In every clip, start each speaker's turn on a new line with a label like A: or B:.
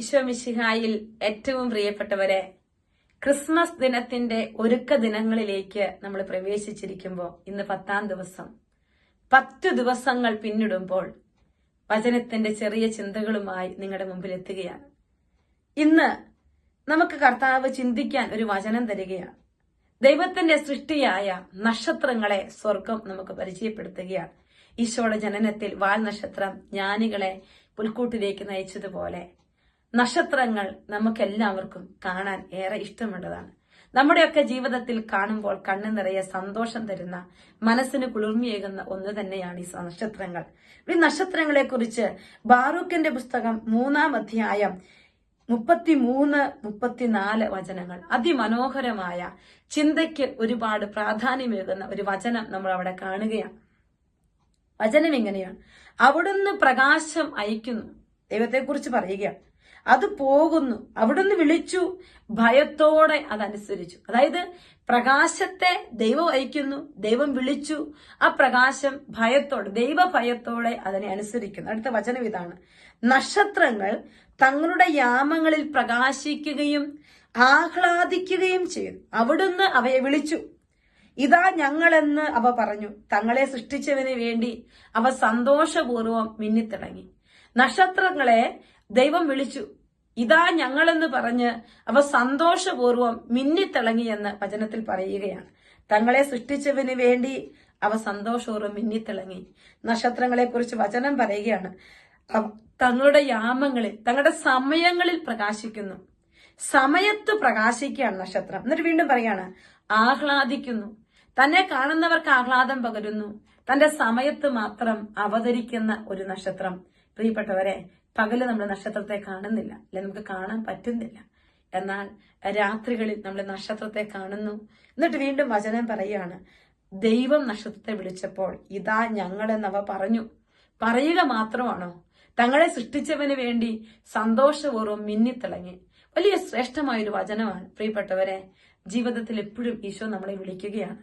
A: ഈശോമിശിഹായിൽ ഏറ്റവും പ്രിയപ്പെട്ടവരെ ക്രിസ്മസ് ദിനത്തിന്റെ ഒരുക്ക ദിനങ്ങളിലേക്ക് നമ്മൾ പ്രവേശിച്ചിരിക്കുമ്പോൾ ഇന്ന് പത്താം ദിവസം. പത്ത് ദിവസങ്ങൾ പിന്നിടുമ്പോൾ വചനത്തിന്റെ ചെറിയ ചിന്തകളുമായി നിങ്ങളുടെ മുമ്പിൽ എത്തുകയാണ്. ഇന്ന് നമുക്ക് കർത്താവ് ചിന്തിക്കാൻ ഒരു വചനം തരികയാണ്. ദൈവത്തിന്റെ സൃഷ്ടിയായ നക്ഷത്രങ്ങളെ സ്വർഗം നമുക്ക് പരിചയപ്പെടുത്തുകയാണ്. ഈശോയുടെ ജനനത്തിൽ വാൽ നക്ഷത്രം ജ്ഞാനികളെ പുൽക്കൂട്ടിലേക്ക് നയിച്ചതുപോലെ നക്ഷത്രങ്ങൾ നമുക്കെല്ലാവർക്കും കാണാൻ ഏറെ ഇഷ്ടമുള്ളതാണ്. നമ്മുടെയൊക്കെ ജീവിതത്തിൽ കാണുമ്പോൾ കണ്ണു നിറയെ സന്തോഷം തരുന്ന മനസ്സിന് കുളിർമയേകുന്ന ഒന്ന് തന്നെയാണ് ഈ നക്ഷത്രങ്ങൾ. ഈ നക്ഷത്രങ്ങളെ കുറിച്ച് ബാറൂഖിന്റെ പുസ്തകം മൂന്നാം അധ്യായം മുപ്പത്തിമൂന്ന് മുപ്പത്തിനാല് വചനങ്ങൾ. അതിമനോഹരമായ ചിന്തയ്ക്ക് ഒരുപാട് പ്രാധാന്യമേകുന്ന ഒരു വചനം നമ്മൾ അവിടെ കാണുകയാണ്. വചനം എങ്ങനെയാണ് അവിടുന്ന് പ്രകാശം അയക്കുന്നു ദൈവത്തെക്കുറിച്ച് പറയുകയാണ്. അത് പോകുന്നു. അവിടുന്ന് വിളിച്ചു. ഭയത്തോടെ അതനുസരിച്ചു. അതായത് പ്രകാശത്തെ ദൈവം അയക്കുന്നു. ദൈവം വിളിച്ചു. ആ പ്രകാശം ഭയത്തോടെ ദൈവ ഭയത്തോടെ അതിനെ അനുസരിക്കുന്നു. അടുത്ത വചനം ഇതാണ്. നക്ഷത്രങ്ങൾ തങ്ങളുടെ യാമങ്ങളിൽ പ്രകാശിക്കുകയും ആഹ്ലാദിക്കുകയും ചെയ്തു അവിടുന്ന് അവയെ വിളിച്ചു. ഇതാ ഞങ്ങളെന്ന് അവ പറഞ്ഞു. തങ്ങളെ സൃഷ്ടിച്ചവന് വേണ്ടി അവ സന്തോഷപൂർവം മിന്നിത്തിളങ്ങി. നക്ഷത്രങ്ങളെ ദൈവം വിളിച്ചു ഇതാ ഞങ്ങളെന്ന് പറഞ്ഞ് അവ സന്തോഷപൂർവം മിന്നിത്തിളങ്ങിയെന്ന് വചനത്തിൽ പറയുകയാണ്. തങ്ങളെ സൃഷ്ടിച്ചവന് വേണ്ടി അവ സന്തോഷപൂർവം മിന്നിത്തിളങ്ങി. നക്ഷത്രങ്ങളെ കുറിച്ച് വചനം പറയുകയാണ്. തങ്ങളുടെ യാമങ്ങളിൽ തങ്ങളുടെ സമയങ്ങളിൽ പ്രകാശിക്കുന്നു. സമയത്ത് പ്രകാശിക്കുകയാണ് നക്ഷത്രം. എന്നിട്ട് വീണ്ടും പറയാണ് ആഹ്ലാദിക്കുന്നു. തന്നെ കാണുന്നവർക്ക് ആഹ്ലാദം പകരുന്നു. തന്റെ സമയത്ത് മാത്രം അവതരിക്കുന്ന ഒരു നക്ഷത്രം. പ്രിയപ്പെട്ടവരെ പകൽ നമ്മൾ നക്ഷത്രത്തെ കാണുന്നില്ല അല്ലെ നമുക്ക് കാണാൻ പറ്റുന്നില്ല. എന്നാൽ രാത്രികളിൽ നമ്മൾ നക്ഷത്രത്തെ കാണുന്നു. എന്നിട്ട് വീണ്ടും വചനം പറയുകയാണ് ദൈവം നക്ഷത്രത്തെ വിളിച്ചപ്പോൾ ഇതാ ഞങ്ങളെന്നവ പറഞ്ഞു. പറയുക മാത്രമാണോ? തങ്ങളെ സൃഷ്ടിച്ചവന് വേണ്ടി സന്തോഷപൂർവം മിന്നിത്തിളങ്ങി. വലിയ ശ്രേഷ്ഠമായൊരു വചനമാണ്. പ്രിയപ്പെട്ടവരെ ജീവിതത്തിൽ എപ്പോഴും ഈശോ നമ്മളെ വിളിക്കുകയാണ്.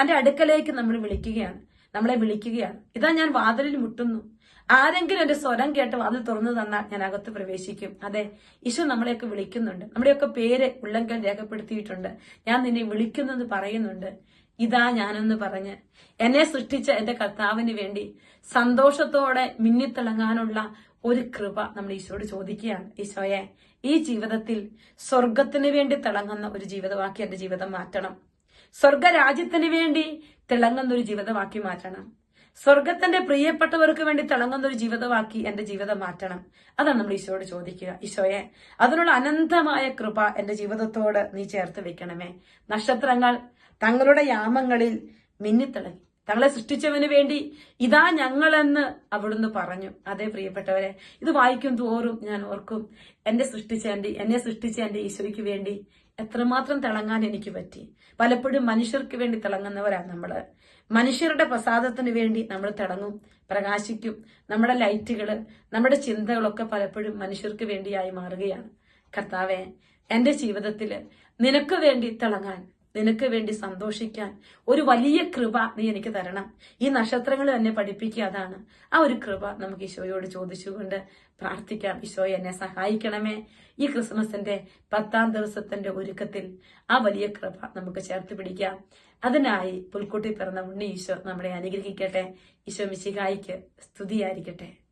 A: തന്റെ അടുക്കലേക്ക് നമ്മൾ വിളിക്കുകയാണ്. നമ്മളെ വിളിക്കുകയാണ്. ഇതാ ഞാൻ വാതിലിൽ മുട്ടുന്നു. ആരെങ്കിലും എന്റെ സ്വരം കേട്ട് വാതിൽ തുറന്നു തന്നാൽ ഞാൻ അകത്ത് പ്രവേശിക്കും. അതെ ഈശോ നമ്മളെയൊക്കെ വിളിക്കുന്നുണ്ട്. നമ്മുടെയൊക്കെ പേര് ഉള്ളങ്കൽ രേഖപ്പെടുത്തിയിട്ടുണ്ട്. ഞാൻ നിന്നെ വിളിക്കുന്നെന്ന് പറയുന്നുണ്ട്. ഇതാ ഞാനെന്ന് പറഞ്ഞ് എന്നെ സൃഷ്ടിച്ച എന്റെ കർത്താവിന് വേണ്ടി സന്തോഷത്തോടെ മിന്നിത്തിളങ്ങാനുള്ള ഒരു കൃപ നമ്മൾ ഈശോയോട് ചോദിക്കുകയാണ്. ഈശോയെ ഈ ജീവിതത്തിൽ സ്വർഗത്തിന് വേണ്ടി തിളങ്ങുന്ന ഒരു ജീവിതമാക്കി എന്റെ ജീവിതം മാറ്റണം. സ്വർഗരാജ്യത്തിന് വേണ്ടി തിളങ്ങുന്ന ഒരു ജീവിതമാക്കി മാറ്റണം. സ്വർഗത്തിന്റെ പ്രിയപ്പെട്ടവർക്ക് വേണ്ടി തിളങ്ങുന്ന ഒരു ജീവിതമാക്കി എന്റെ ജീവിതം മാറ്റണം. അതാണ് നമ്മൾ ഈശോയോട് ചോദിക്കുക. ഈശോയെ അതിനുള്ള അനന്തമായ കൃപ എന്റെ ജീവിതത്തോട് നീ ചേർത്ത് വെക്കണമേ. നക്ഷത്രങ്ങൾ തങ്ങളുടെ യാമങ്ങളിൽ മിന്നിത്തിളങ്ങി. തങ്ങളെ സൃഷ്ടിച്ചവന് വേണ്ടി ഇതാ ഞങ്ങളെന്ന് അവിടുന്ന് പറഞ്ഞു. അതെ പ്രിയപ്പെട്ടവരെ ഇത് വായിക്കും തോറും ഞാൻ ഓർക്കും എന്റെ സൃഷ്ടിച്ച എന്റെ എന്നെ സൃഷ്ടിച്ച എന്റെ ഈശോയ്ക്ക് വേണ്ടി എത്രമാത്രം തിളങ്ങാൻ എനിക്ക് പറ്റി. പലപ്പോഴും മനുഷ്യർക്ക് വേണ്ടി തിളങ്ങുന്നവരാണ് നമ്മൾ. മനുഷ്യരുടെ പ്രസാദത്തിന് വേണ്ടി നമ്മൾ തിളങ്ങും പ്രകാശിക്കും. നമ്മുടെ ലൈറ്റുകൾ നമ്മുടെ ചിന്തകളൊക്കെ പലപ്പോഴും മനുഷ്യർക്ക് വേണ്ടിയായി മാറുകയാണ്. കർത്താവെ എന്റെ ജീവിതത്തിൽ നിനക്ക് വേണ്ടി തിളങ്ങാൻ നിനക്ക് വേണ്ടി സന്തോഷിക്കാൻ ഒരു വലിയ കൃപ നീ എനിക്ക് തരണം. ഈ നക്ഷത്രങ്ങൾ എന്നെ പഠിപ്പിക്കുക അതാണ്. ആ ഒരു കൃപ നമുക്ക് ഈശോയോട് ചോദിച്ചുകൊണ്ട് പ്രാർത്ഥിക്കാം. ഈശോ എന്നെ സഹായിക്കണമേ. ഈ ക്രിസ്മസിന്റെ പത്താം ദിവസത്തിന്റെ ഒരുക്കത്തിൽ ആ വലിയ കൃപ നമുക്ക് ചേർത്ത് പിടിക്കാം. അതിനായി പുൽക്കുട്ടി പിറന്ന ഉണ്ണി ഈശോ നമ്മളെ അനുഗ്രഹിക്കട്ടെ. ഈശോ മിശികായിക്ക് സ്തുതിയായിരിക്കട്ടെ.